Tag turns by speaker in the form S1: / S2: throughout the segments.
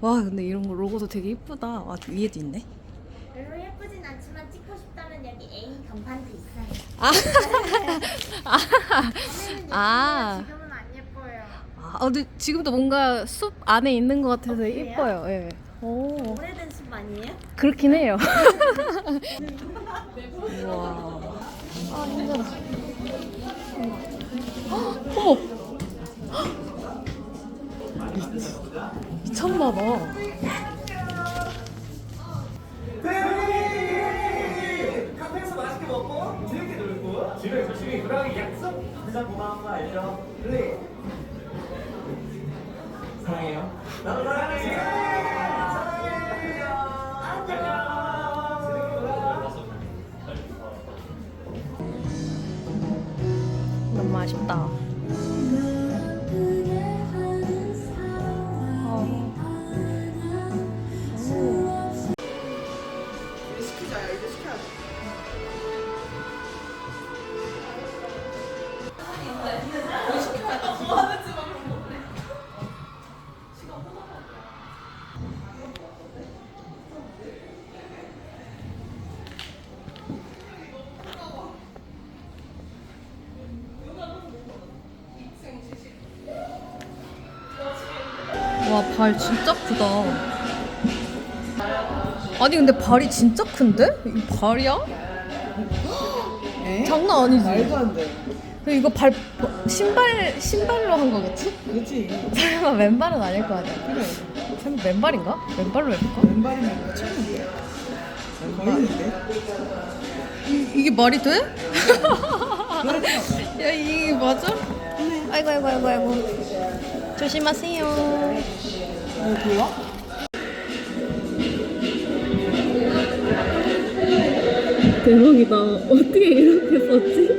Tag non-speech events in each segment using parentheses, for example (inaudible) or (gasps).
S1: 와 근데 이런 거 로고도 되게 이쁘다. 아 위에도 있네.
S2: 별로 예쁘진 않지만 찍고 싶다면 여기 A 간판도 있어요.
S1: 아. (laughs) 아.
S2: 예쁘지만 지금은 안 예뻐요.
S1: 아 근데 지금도 뭔가 숲 안에 있는 것 같아서
S2: 그래요?
S1: 이뻐요. 예. 오
S2: 오래된 숲 아니에요?
S1: 그렇긴 해요. (laughs) 와. 아 힘들어. 어머. 미쳤나 봐.
S3: 카페에서 맛있게 먹고 재밌게 놀고 집에 조심히 돌아가기 약속 가장 고마운 거 알죠? 플레이 사랑해요 나도 사랑해 사랑해요
S1: 너무 아쉽다. 와, 발 진짜 크다. 아니, 근데 발이 진짜 큰데? 이거 발이야? 장난 아니지?
S4: 말도 안 돼.
S1: 근데 이거 발, 신발, 신발로 한 거겠지?
S4: 그렇지.
S1: 설마 맨발은 아닐 거 아니야?
S4: 그래.
S1: 설마 맨발인가? 맨발로 해볼까?
S4: 왼발이면. 거의 있는데.
S1: 이, 이게 말이 돼?
S4: 그렇죠. (laughs)
S1: 야, 이게 맞아? 아이고, 아이고, 아이고, 아이고. 조심하세요.
S4: 어, 좋아?
S1: 대박이다. 어떻게 이렇게 썼지?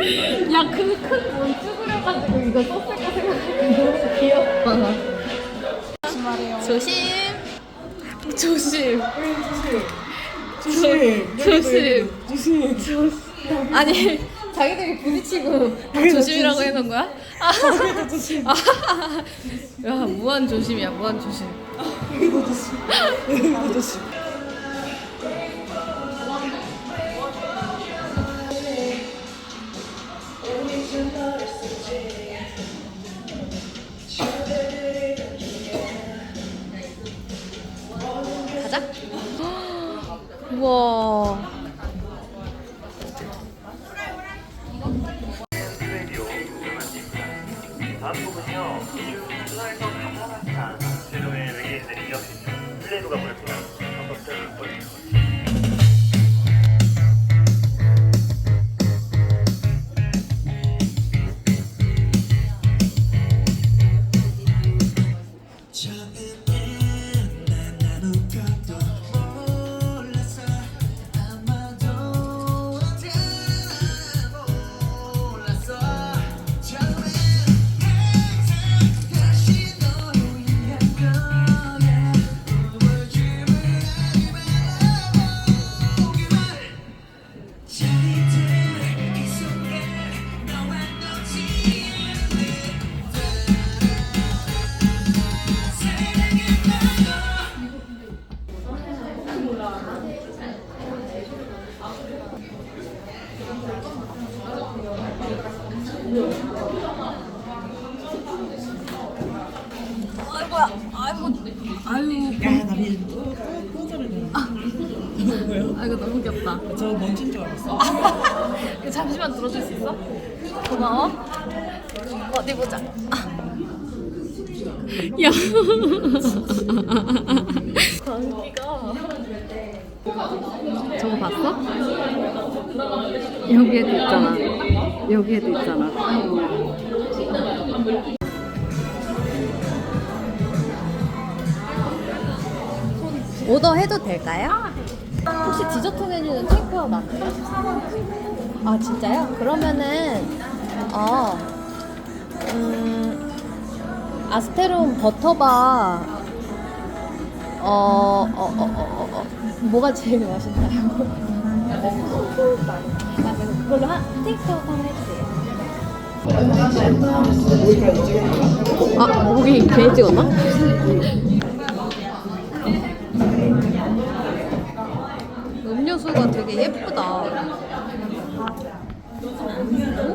S1: (laughs) 야, 그큰원 쭈그려가지고 이거 썼을까 너무 귀엽다. 조심. 조심.
S4: 조심.
S1: 조심.
S4: 조심. 조심.
S1: 아니, 자기들이 부딪히고 (laughs) 다 조심이라고 해놓은 거야? 아,
S4: 그래도 조심.
S1: 야, 무한 조심이야, 무한 조심.
S4: 여기도 조심. 여기도 조심.
S1: 가자. (gasps) 우와.
S4: 뭐야?
S1: 아, 이거 너무 귀엽다.
S4: 저 먼지인 줄 알았어. (laughs)
S1: 잠시만 들어줄 수 있어? 고마워. 어디 보자. (laughs) 야. (laughs) 광기가. 저거 봤어? 여기에도 있잖아. 여기에도 있잖아. 오더 해도 될까요? 혹시 디저트 메뉴는 테이크아웃 안 돼요? 아 진짜요? 그러면은 어 음, 아스테론 버터바 어, 어, 어, 어, 어, 어. 뭐가 제일 맛있나요? 그걸로 한 테이크아웃 한번 해주세요. 아, 목이 괜히 찍었나? 음료수가 되게 예쁘다.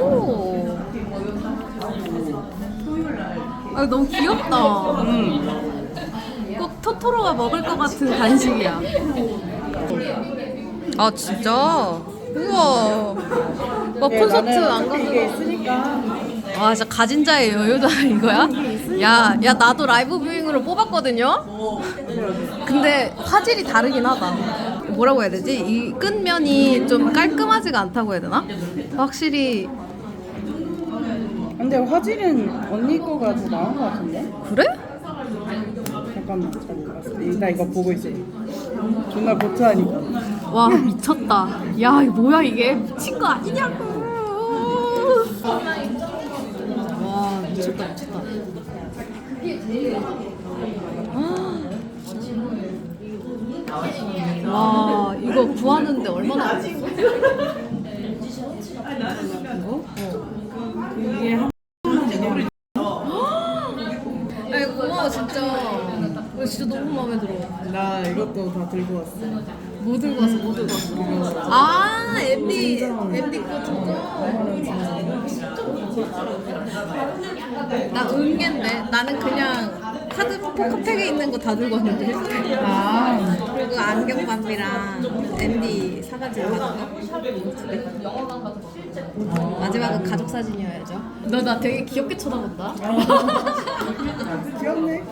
S1: 오. 아, 너무 귀엽다. 꼭 토토로가 먹을 것 같은 간식이야. 아 진짜? 우와. 막 콘서트 안 가도
S4: 있으니까
S1: 와 진짜 가진 자의 여유다 이거야? 야, 야 나도 라이브 뷰잉으로 뽑았거든요. 근데 화질이 다르긴 하다. 뭐라고 해야 되지? 이 끝면이 좀 깔끔하지가 않다고 해야 되나? 확실히
S4: 근데 화질은 언니 거가 더 나은 것 같은데?
S1: 그래?
S4: 잠깐만 잘 몰랐어 나 이거 보고 있어 존나 고트하니까
S1: 와 미쳤다. 야 이거 뭐야 이게 미친 거 아니냐고. 와 미쳤다 미쳤다. 와 이거 구하는데 얼마나 걸렸어?
S4: 한
S1: 아이 고마워 진짜. 이거 진짜 너무 마음에 들어.
S4: 나 이것도 다 들고 왔어
S1: 뭐 들고 왔어? 뭐 들고 왔어? 아 MD MD 거 듣고. 나 은겐데 나는 그냥 카드 포카팩에 있는 거 다 들고 왔는데.
S4: 아
S1: 그리고 안경밤이랑 MD 사가지고 가는 거. 마지막은 가족 사진이어야죠. 너 나 되게 귀엽게 쳐다본다. (laughs)
S4: 귀엽네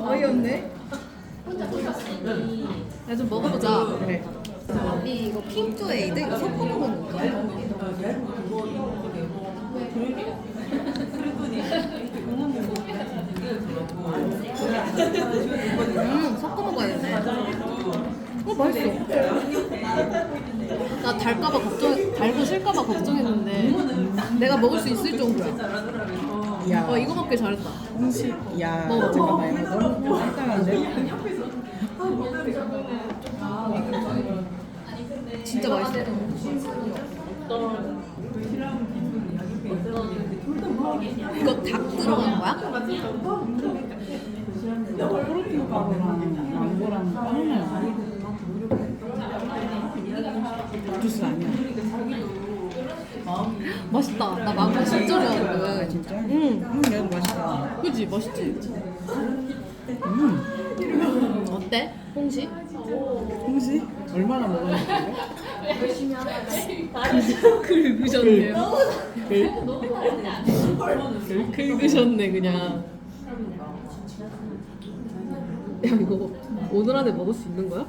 S1: 어이없네. 야 좀 먹어보자.
S4: 그래
S1: 이 이거 핑크 에이드 이거 섞어 먹는 거야? (laughs) 음 섞어 먹어야겠네. 어 맛있어. 나 달까봐 걱정, 달고 실까봐 걱정했는데 내가 먹을 수 있을 정도야.
S4: 야
S1: 어 이거 먹길 잘했다.
S4: 홍시 야
S1: 먹어.
S4: 잠깐만 이거 너무 간단한데?
S1: 진짜 맛있어. 이거 닭 들어간 거야?
S4: 주스 아니야
S1: 맛있다. 나 망고 진짜 좋아하거든.
S4: 진짜?
S1: 응.
S4: 음 얘도 맛있다
S1: 그지 맛있지.
S4: 음
S1: 어때? 홍시?
S4: 홍시? 얼마나 먹었는데?
S1: 긁으셨네요. 긁으셨네 그냥. 야 이거 오늘 안에 먹을 수 있는 거야?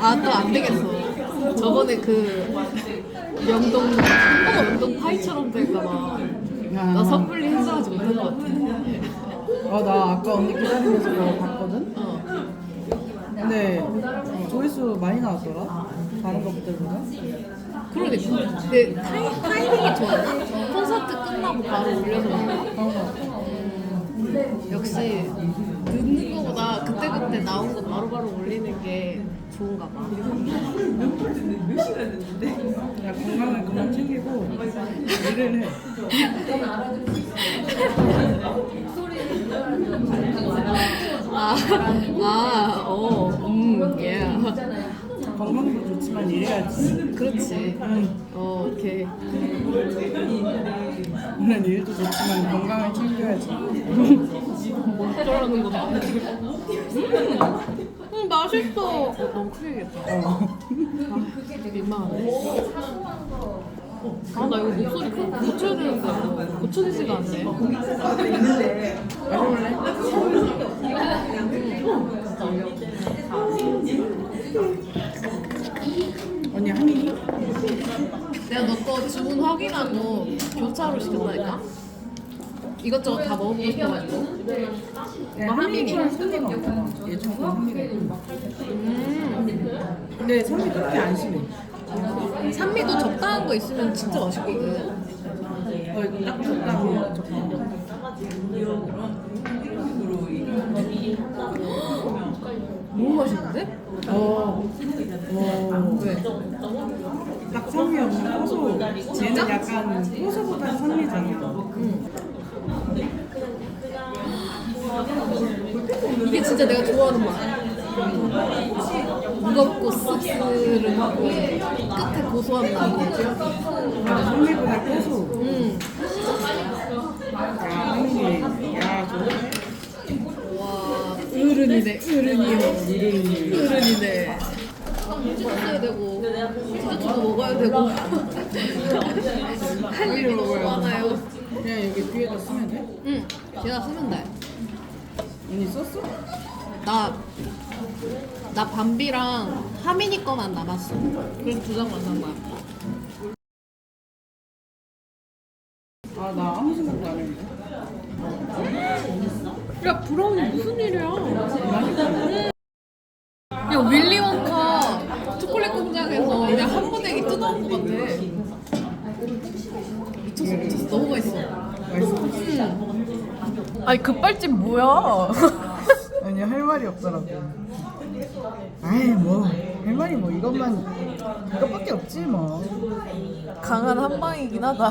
S1: 아 또 안 되겠어. 저번에 그 명동 어 명동 파이처럼 될까봐 나 섣불리 행사하지 못한 것 같아.
S4: 아 나 아까 언니 기다리면서 그거 봤거든?
S1: 어.
S4: 근데 조회수 많이 나왔더라? 다른 것들보다?
S1: 그러니까. 근데 타이, 타이밍이 좋았나? 콘서트 끝나고 바로 올려서 그런가? 역시 늦는 거보다 그때그때 나온 거 바로바로 올리는 게 좋은가 봐.
S4: 야 건강을 그만 챙기고 일을 해 (laughs)
S1: 아, 아, 어, 음, 예.
S4: 건강도 좋지만 일해야지
S1: 그렇지. 어, 오케이.
S4: 물론 일도 좋지만 건강을 챙겨야지
S1: 어쩌라는 건데. 음, 음, 맛있어. 어, 너무 크게 얘기했다.
S4: 어.
S1: 아, 민망하네. 아, 나 이거 목소리 크 고쳐야 되는데 고쳐지지가 않네.
S4: 마셔볼래? 언니 한인이?
S1: 내가 너 거 주문 확인하고 교차로 시켰다니까? 이것저것 다 먹어보고 싶어가지고.
S4: 없잖아 저거 산미가 있고
S1: 음.
S4: 근데 산미 그렇게 안 심해
S1: 산미도 적당한 거 있으면 진짜 맛있거든.
S4: 어 이거 딱 적당히
S1: 너무 맛있는데?
S4: 어. 어.
S1: 왜?
S4: 딱 산미 없는 고소. 쟤는 약간 고소보다 산미잖아.
S1: 이게 진짜 내가 좋아하는 맛. 무겁고 씁쓸하고 끝에 고소한 맛.
S4: 산미보다 고소.
S1: 음.
S4: 야, 야.
S1: 와, 어른이네, 어른이요. 어른이네. 딱 무지했어야 되고, 디저트도 먹어야 되고. (laughs) 할 일이 너무 많아요.
S4: 그냥 여기 뒤에다 쓰면 돼?
S1: 응, 제가 쓰면 돼.
S4: 언니 썼어?
S1: 나, 나 밤비랑 하민이 거만 남았어. 그래서 두 장만 산 거야.
S4: 아, 나 아무 생각도 안 했는데.
S1: 야, 브라운이 무슨 일이야? 야, 윌리 원카 초콜릿 공장에서 그냥 한 번에 뜯어온 것 같아. 미쳤어, 미쳤어. 너무 맛있어.
S4: 맛있어?
S1: 아니, 급발진 뭐야? (laughs)
S4: 아니, 할 말이 없더라고. 아이, 뭐. 할 말이 뭐, 이것만, 이것밖에 없지, 뭐.
S1: 강한 한 방이긴 하다.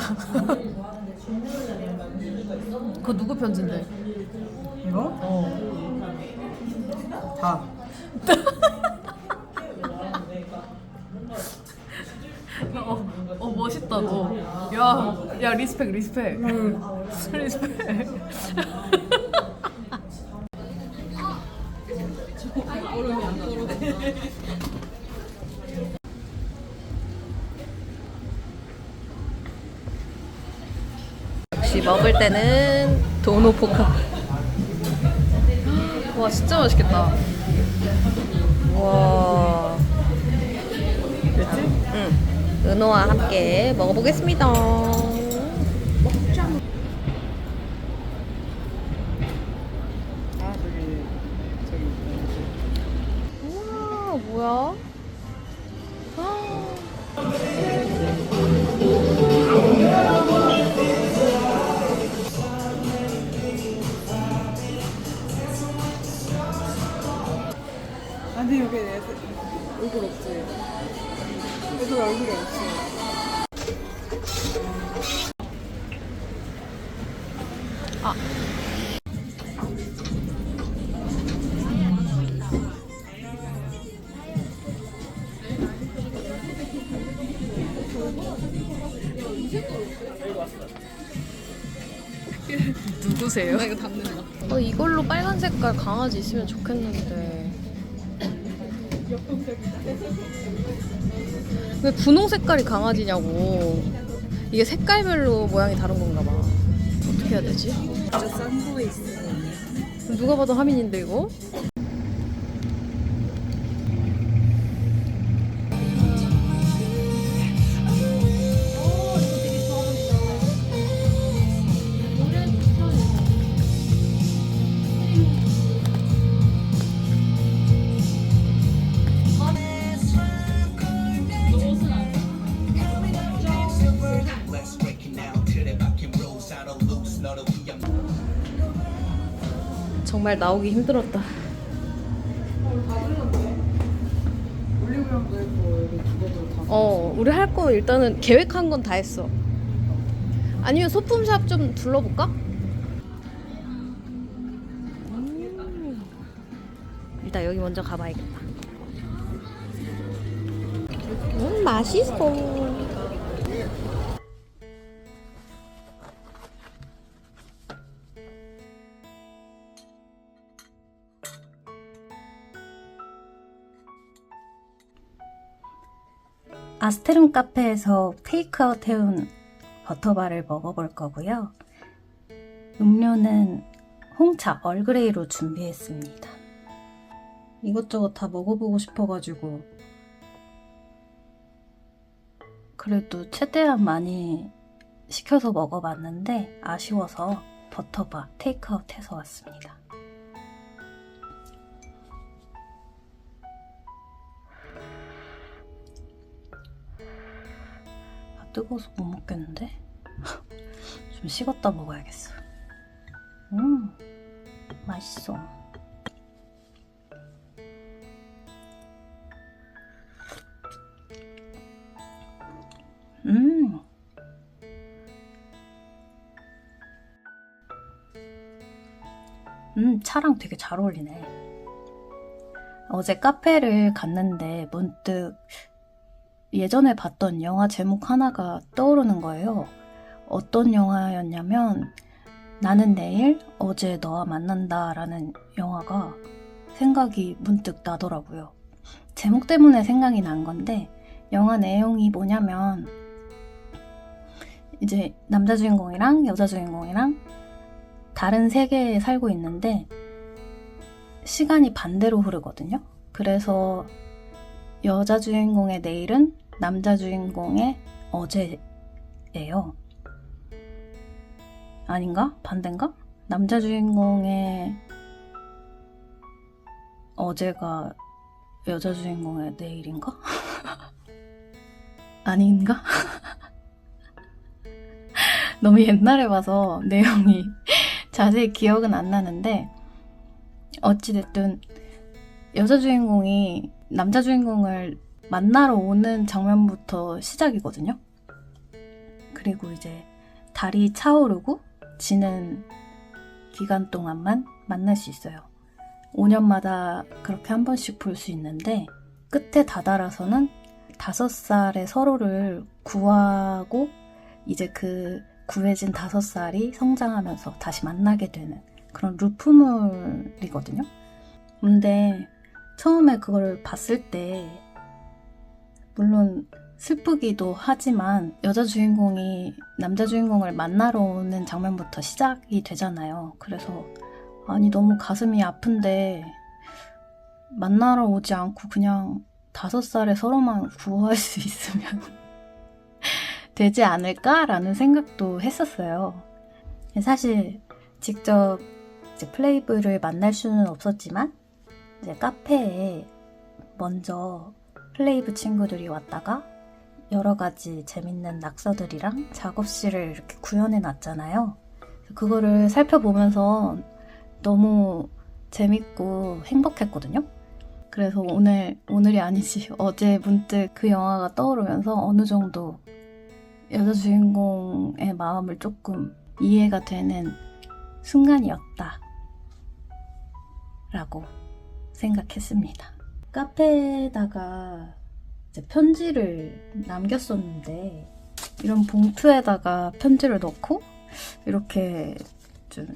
S1: 그거 누구 편지인데?
S4: 이거?
S1: 어.
S4: 다.
S1: 어, 어 멋있다 너. 야, 야 리스펙 리스펙. (laughs) 리스펙. 먹을 때는 도노포카. 와 진짜 맛있겠다. 와. 응. 은호와 함께 먹어보겠습니다. 누구세요? 나 이거 담는다. 어, 이걸로 빨간 색깔 강아지 있으면 좋겠는데. 왜 분홍 색깔이 강아지냐고. 이게 색깔별로 모양이 다른 건가 봐. 어떻게 해야 되지?
S4: 거에 있어.
S1: 누가 봐도 하민인데 이거? 정말 나오기 힘들었다. 어, 우리 할 거 일단은 계획한 건 다 했어. 아니면 소품샵 좀 둘러볼까? 음. 일단 여기 먼저 가봐야겠다. 음, 맛있어.
S5: 아스테름 카페에서 테이크아웃 해온 버터바를 먹어볼 거고요. 음료는 홍차 얼그레이로 준비했습니다. 이것저것 다 먹어보고 싶어가지고 그래도 최대한 많이 시켜서 먹어봤는데 아쉬워서 버터바 테이크아웃 해서 왔습니다. 뜨거워서 못 먹겠는데? 좀 (laughs) 좀 식었다 먹어야겠어. 음, 맛있어. 음. 음, 차랑 되게 잘 어울리네. 어제 카페를 갔는데 문득 예전에 봤던 영화 제목 하나가 떠오르는 거예요. 어떤 영화였냐면 나는 내일 어제 너와 만난다 라는 영화가 생각이 문득 나더라고요. 제목 때문에 생각이 난 건데 영화 내용이 뭐냐면 이제 남자 주인공이랑 여자 주인공이랑 다른 세계에 살고 있는데 시간이 반대로 흐르거든요. 그래서 여자 주인공의 내일은 남자 주인공의 어제예요. 아닌가? 반대인가? 남자 주인공의 어제가 여자 주인공의 내일인가? (laughs) 아닌가? (laughs) 너무 옛날에 봐서 내용이 (laughs) 자세히 기억은 안 나는데 어찌됐든 여자 주인공이 남자 주인공을 만나러 오는 장면부터 시작이거든요. 그리고 이제 달이 차오르고 지는 기간 동안만 만날 수 있어요. 5년마다 그렇게 한 번씩 볼 수 있는데 끝에 다다라서는 다섯 살에 서로를 구하고 이제 그 구해진 다섯 살이 성장하면서 다시 만나게 되는 그런 루프물이거든요. 근데 처음에 그걸 봤을 때 물론 슬프기도 하지만 여자 주인공이 남자 주인공을 만나러 오는 장면부터 시작이 되잖아요. 그래서 아니 너무 가슴이 아픈데 만나러 오지 않고 그냥 다섯 살에 서로만 (laughs) 구할 수 있으면 (laughs) 되지 않을까라는 생각도 했었어요. 사실 직접 플레이브를 만날 수는 없었지만 카페에 먼저 플레이브 친구들이 왔다가 여러 가지 재밌는 낙서들이랑 작업실을 이렇게 구현해 놨잖아요. 그거를 살펴보면서 너무 재밌고 행복했거든요. 그래서 오늘, 오늘이 아니지. (laughs) 어제 문득 그 영화가 떠오르면서 어느 정도 여자 주인공의 마음을 조금 이해가 되는 순간이었다. 라고 생각했습니다. 카페에다가 편지를 남겼었는데 이런 봉투에다가 편지를 넣고 이렇게 좀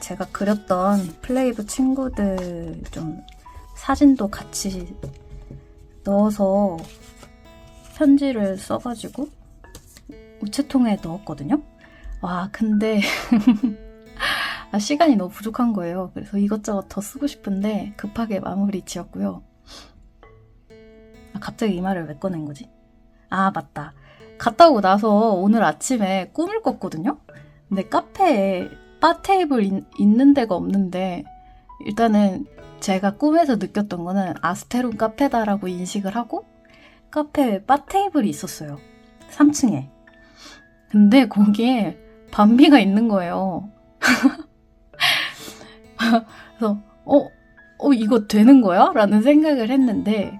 S5: 제가 그렸던 플레이브 친구들 좀 사진도 같이 넣어서 편지를 써가지고 우체통에 넣었거든요. 와, 근데 아, (laughs) 시간이 너무 부족한 거예요. 그래서 이것저것 더 쓰고 싶은데 급하게 마무리 지었고요. 아, 갑자기 이 말을 왜 꺼낸 거지? 아, 맞다. 갔다 오고 나서 오늘 아침에 꿈을 꿨거든요? 근데 카페에 바 테이블 있, 있는 데가 없는데 일단은 제가 꿈에서 느꼈던 거는 아스테론 카페다라고 인식을 하고 카페에 바 테이블이 있었어요. 3층에. 근데 거기에 밤비가 있는 거예요. (laughs) 그래서 어, 어 이거 되는 거야? 라는 생각을 했는데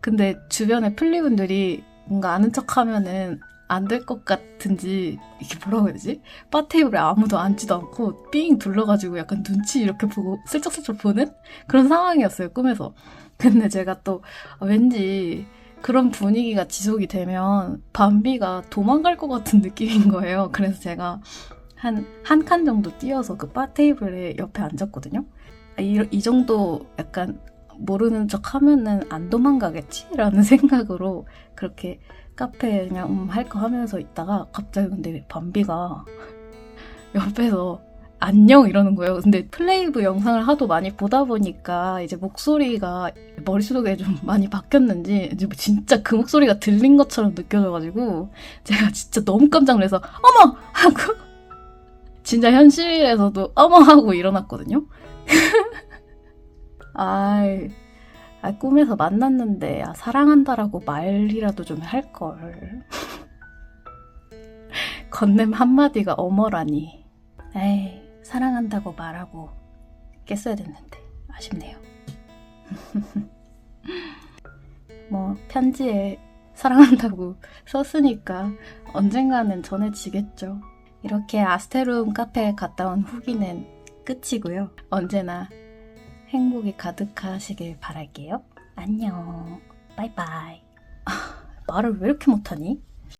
S5: 근데 주변에 플리분들이 뭔가 아는 척 하면은 안 될 것 같은지 이게 뭐라고 해야 되지? 바 테이블에 아무도 앉지도 않고 삥 둘러가지고 약간 눈치 이렇게 보고 슬쩍슬쩍 보는 그런 상황이었어요 꿈에서 근데 제가 또 왠지 그런 분위기가 지속이 되면 밤비가 도망갈 것 같은 느낌인 거예요 그래서 제가 한 한 칸 정도 뛰어서 그 바 테이블에 옆에 앉았거든요 아, 이, 이 정도 약간 모르는 척 하면은 안 도망가겠지라는 (laughs) 생각으로 그렇게 카페에 그냥 음, 할 거 하면서 있다가 갑자기 근데 밤비가 (laughs) 옆에서 안녕 이러는 거예요. 근데 플레이브 영상을 하도 많이 보다 보니까 이제 목소리가 머릿속에 좀 (laughs) 많이 바뀌었는지 이제 뭐 진짜 그 목소리가 들린 것처럼 느껴져가지고 제가 진짜 너무 깜짝 놀라서 어머 하고 진짜 현실에서도 어머 하고 일어났거든요. (laughs) 아이, 아, 꿈에서 만났는데, 아, 사랑한다라고 말이라도 좀 할 걸. (laughs) 건넨 한마디가 어머라니. 에이, 사랑한다고 말하고 깼어야 됐는데 아쉽네요. (laughs) 뭐 편지에 사랑한다고 썼으니까 언젠가는 전해지겠죠. 이렇게 아스테룸 카페에 갔다 온 후기는 끝이고요. 언제나 행복이 가득하시길 바랄게요. 안녕. 바이바이. 아, 말을 왜 이렇게 못하니?